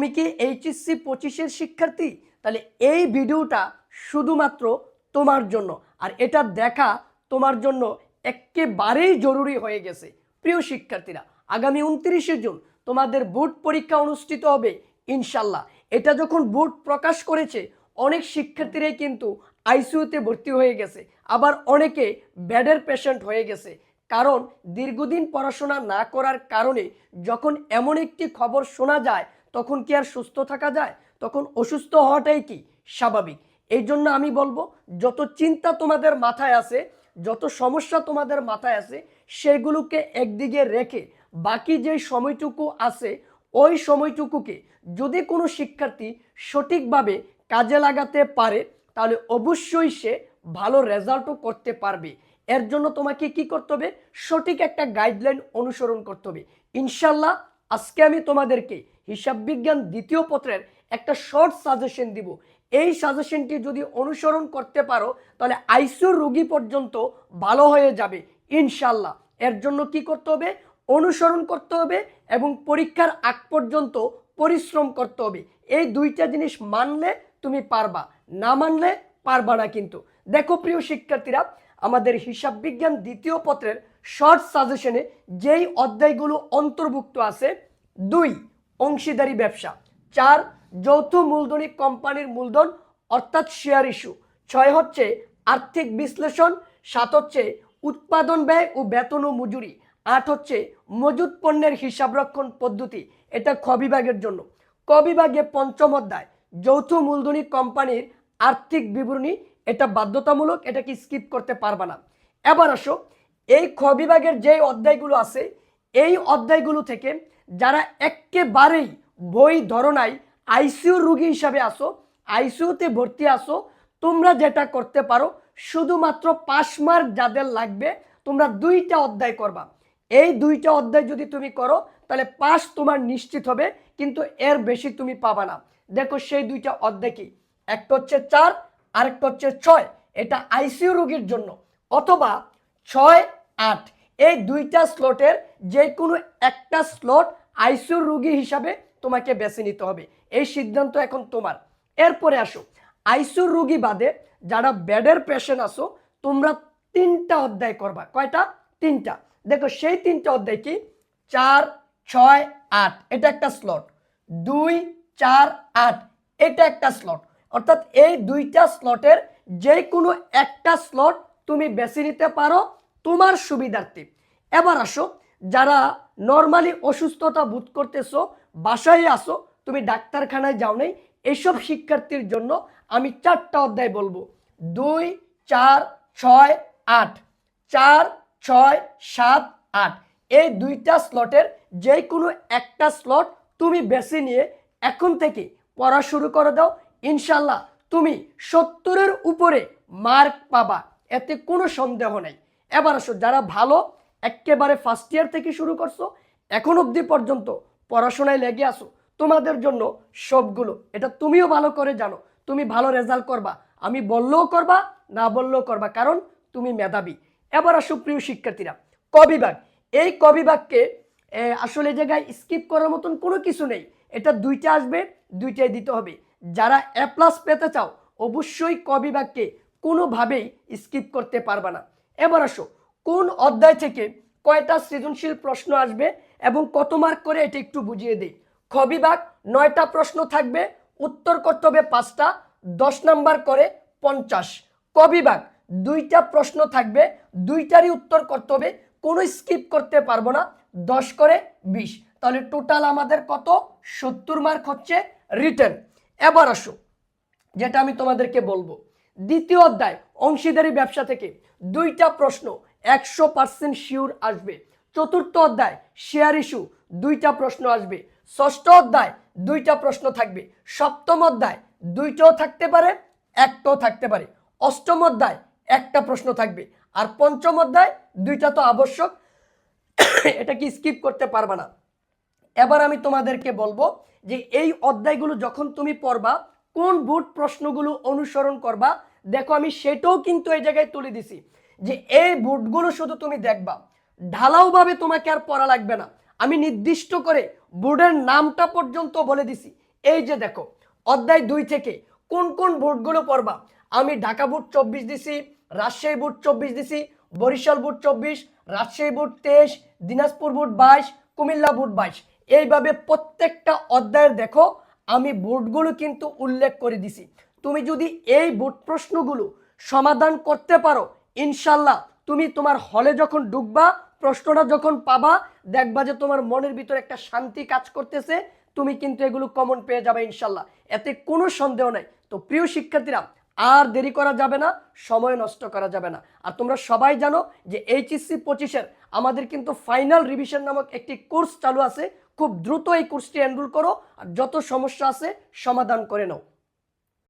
তুমি কি এইচএসসি পঁচিশের শিক্ষার্থী? তাহলে এই ভিডিওটা শুধুমাত্র তোমার জন্য। আর এটা দেখা তোমার জন্য একেবারেই জরুরি হয়ে গেছে। প্রিয় শিক্ষার্থীরা, আগামী উনত্রিশে জুন তোমাদের বোর্ড পরীক্ষা অনুষ্ঠিত হবে, ইনশাল্লাহ। এটা যখন বোর্ড প্রকাশ করেছে, অনেক শিক্ষার্থীরাই কিন্তু আইসিউতে ভর্তি হয়ে গেছে। আবার অনেকে ব্যাডের পেশেন্ট হয়ে গেছে। কারণ দীর্ঘদিন পড়াশোনা না করার কারণে যখন এমন একটি খবর শোনা যায় তখন কি আর সুস্থ থাকা যায়? তখন অসুস্থ হওয়াটাই কি? স্বাভাবিক। এই জন্য আমি বলব, যত চিন্তা তোমাদের মাথায় আছে, যত সমস্যা তোমাদের মাথায় আছে, সেগুলোকে একদিকে রেখে বাকি যে সময়টুকু আছে, ওই সময়টুকুকে যদি কোনো শিক্ষার্থী সঠিকভাবে কাজে লাগাতে পারে, তাহলে অবশ্যই সে ভালো রেজাল্টও করতে পারবে। এর জন্য তোমাকে কি করতে হবে? সঠিক একটা গাইডলাইন অনুসরণ করতে হবে। ইনশাল্লাহ আজকে আমি তোমাদেরকে হিসাব বিজ্ঞান দ্বিতীয় পত্রের একটা শর্ট সাজেশন দিব। এই সাজেশনটি যদি অনুসরণ করতে পারো, তাহলে আইসিউ রোগী পর্যন্ত ভালো হয়ে যাবে ইনশাল্লাহ এর জন্য কি করতে হবে? অনুসরণ করতে হবে এবং পরীক্ষার আগ পর্যন্ত পরিশ্রম করতে হবে। এই দুইটা জিনিস মানলে তুমি পারবা, না মানলে পারবা না কিন্তু। দেখো প্রিয় শিক্ষার্থীরা, আমাদের হিসাব বিজ্ঞান দ্বিতীয় পত্রের শর্ট সাজেশনে যেই অধ্যায়গুলো অন্তর্ভুক্ত আছে, দুই, অংশীদারি ব্যবসা, চার, যৌথ মূলধনী কোম্পানির মূলধন, অর্থাৎ শেয়ার ইস্যু ছয় হচ্ছে আর্থিক বিশ্লেষণ, সাত হচ্ছে উৎপাদন ব্যয় ও বেতন ও মজুরি, আট হচ্ছে মজুদ পণ্যের হিসাবরক্ষণ পদ্ধতি, এটা খ বিভাগের জন্য। ক বিভাগে পঞ্চম অধ্যায়, যৌথ মূলধনী কোম্পানির আর্থিক বিবরণী, এটা বাধ্যতামূলক, এটা কি স্কিপ করতে পারবা না। এবার আসো এই খ বিভাগের যে অধ্যায়গুলো আছে, এই অধ্যায়গুলো থেকে যারা একেবারেই বই ধরনায় আইসিইউ রুগী হিসাবে আসো, আইসিইউতে ভর্তি আসো, তোমরা যেটা করতে পারো, শুধুমাত্র পাস মার্ক যাদের লাগবে, তোমরা দুইটা অধ্যায় করবা। এই দুইটা অধ্যায় যদি তুমি করো, তাহলে পাস তোমার নিশ্চিত হবে, কিন্তু এর বেশি তুমি পাবা না। দেখো সেই দুইটা অধ্যায় কি? একটা হচ্ছে চার, আরেকটা হচ্ছে ছয়। এটা আইসিইউ রোগীর জন্য। অথবা ছয় আট। এই দুইটা স্লটের যে কোনো একটা স্লট আইসিইউ রোগী হিসাবে তোমাকে বেছে নিতে হবে। এই সিদ্ধান্ত এখন তোমার। এরপরে আসো। আইসিইউ রোগী বাদে যারা বেডের পেশেন্ট আসো তোমরা তিনটা অধ্যায় করবা। কয়টা? তিনটা। দেখো, সেই তিনটা অধ্যায় কি? চার, ছয়, আট। এটা একটা স্লট। দুই, চার, আট। এটা একটা স্লট। অর্থাৎ এই দুইটা স্লটের যে কোনো একটা স্লট তুমি বেছে নিতে পারো। তোমার সুবিধার্থে। এবার আসো, যারা নর্মালি অসুস্থতা বোধ করতেছো, বাসায় আসো তুমি ডাক্তারখানায় যাও নেই, এসব শিক্ষার্থীর জন্য আমি চারটা অধ্যায় বলব। দুই, চার, ছয়, আট। চার, ছয়, সাত, আট। এই দুইটা স্লটের যে কোনো একটা স্লট তুমি বেছে নিয়ে এখন থেকে পড়া শুরু করে দাও। ইনশাল্লাহ তুমি সত্তরের উপরে মার্ক পাবা, এতে কোনো সন্দেহ নেই। এবার আসো যারা ভালো একেবারে ফার্স্ট ইয়ার থেকে শুরু করছ এখন অবধি পর্যন্ত পড়াশোনায় লেগে আসো তোমাদের জন্য সবগুলো এটা তুমিও ভালো করে জানো তুমি ভালো রেজাল্ট করবা আমি বললেও করবা না বললেও করবা কারণ তুমি মেধাবী। এবার আসো প্রিয় শিক্ষার্থীরা ক বিভাগ এই ক বিভাগকে এ, আসলে জায়গায় স্কিপ করার মতন কোনো কিছু নেই এটা দুইটা আসবে দুইটাই দিতে হবে যারা এ প্লাস পেতে চাও অবশ্যই ক বিভাগকে কোনোভাবেই স্কিপ করতে পারবে না। এবার আসো, কোন অধ্যায় থেকে কয়টা সৃজনশীল প্রশ্ন আসবে এবং কত মার্ক করে এটা একটু বুঝিয়ে দিই? খ নয়টা প্রশ্ন থাকবে, উত্তর করতে হবে পাঁচটা, দশ নাম্বার করে পঞ্চাশ। ক দুইটা প্রশ্ন থাকবে, দুইটারই উত্তর করতে হবে, কোনো স্কিপ করতে পারব না, দশ করে বিশ। তাহলে টোটাল আমাদের কত? সত্তর মার্ক হচ্ছে রিটার্ন এবার আসো, যেটা আমি তোমাদেরকে বলব। দ্বিতীয় অধ্যায়, অংশীদারি ব্যবসা থেকে। দুইটা প্রশ্ন, একশো পার্সেন্ট শিওর আসবে। চতুর্থ অধ্যায় শেয়ার ইস্যু দুইটা প্রশ্ন আসবে। ষষ্ঠ অধ্যায়, দুইটা প্রশ্ন থাকবে। সপ্তম অধ্যায়, দুইটাও থাকতে পারে, একটাও থাকতে পারে। অষ্টম অধ্যায়, একটা প্রশ্ন থাকবে। আর পঞ্চম অধ্যায়, দুইটা তো আবশ্যক। এটা কি স্কিপ করতে পারবা না? এবার আমি তোমাদেরকে বলব যে এই অধ্যায়গুলো যখন তুমি পড়বা, কোন বোর্ড প্রশ্নগুলো অনুসরণ করবা দেখো, আমি সেটাও কিন্তু এই জায়গায় তুলে দিছি যে এই বোর্ডগুলো শুধু তুমি দেখবা। ঢালাওভাবে তোমাকে আর পড়া লাগবে না। আমি নির্দিষ্ট করে বোর্ডের নামটা পর্যন্ত বলে দিছি। এই যে দেখো, অধ্যায় দুই থেকে কোন কোন বোর্ডগুলো পড়বা? আমি ঢাকা বোর্ড চব্বিশ দিছি, রাজশাহী বোর্ড চব্বিশ দিছি, বরিশাল বোর্ড চব্বিশ, রাজশাহী বোর্ড তেইশ, দিনাজপুর বোর্ড বাইশ, কুমিল্লা বোর্ড বাইশ। এইভাবে প্রত্যেকটা অধ্যায়ের দেখো, আমি বোর্ডগুলো কিন্তু উল্লেখ করে দিছি। তুমি যদি এই বোর্ড প্রশ্নগুলো সমাধান করতে পারো, ইনশাল্লাহ তুমি তোমার হলে যখন ডুববা, প্রশ্নটা যখন পাবা, দেখবা যে তোমার মনের ভিতরে একটা শান্তি কাজ করতেছে, তুমি কিন্তু এগুলো কমন পেয়ে যাবে ইনশাল্লাহ। এতে কোনো সন্দেহ নাই। তো প্রিয় শিক্ষার্থীরা, আর দেরি করা যাবে না, সময় নষ্ট করা যাবে না। আর তোমরা সবাই জানো যে এইচএসসি পঁচিশের আমাদের কিন্তু ফাইনাল রিভিশন নামক একটি কোর্স চালু আছে। খুব দ্রুত এই কোর্সটি এনরোল করো, আর যত সমস্যা আছে সমাধান করে নাও।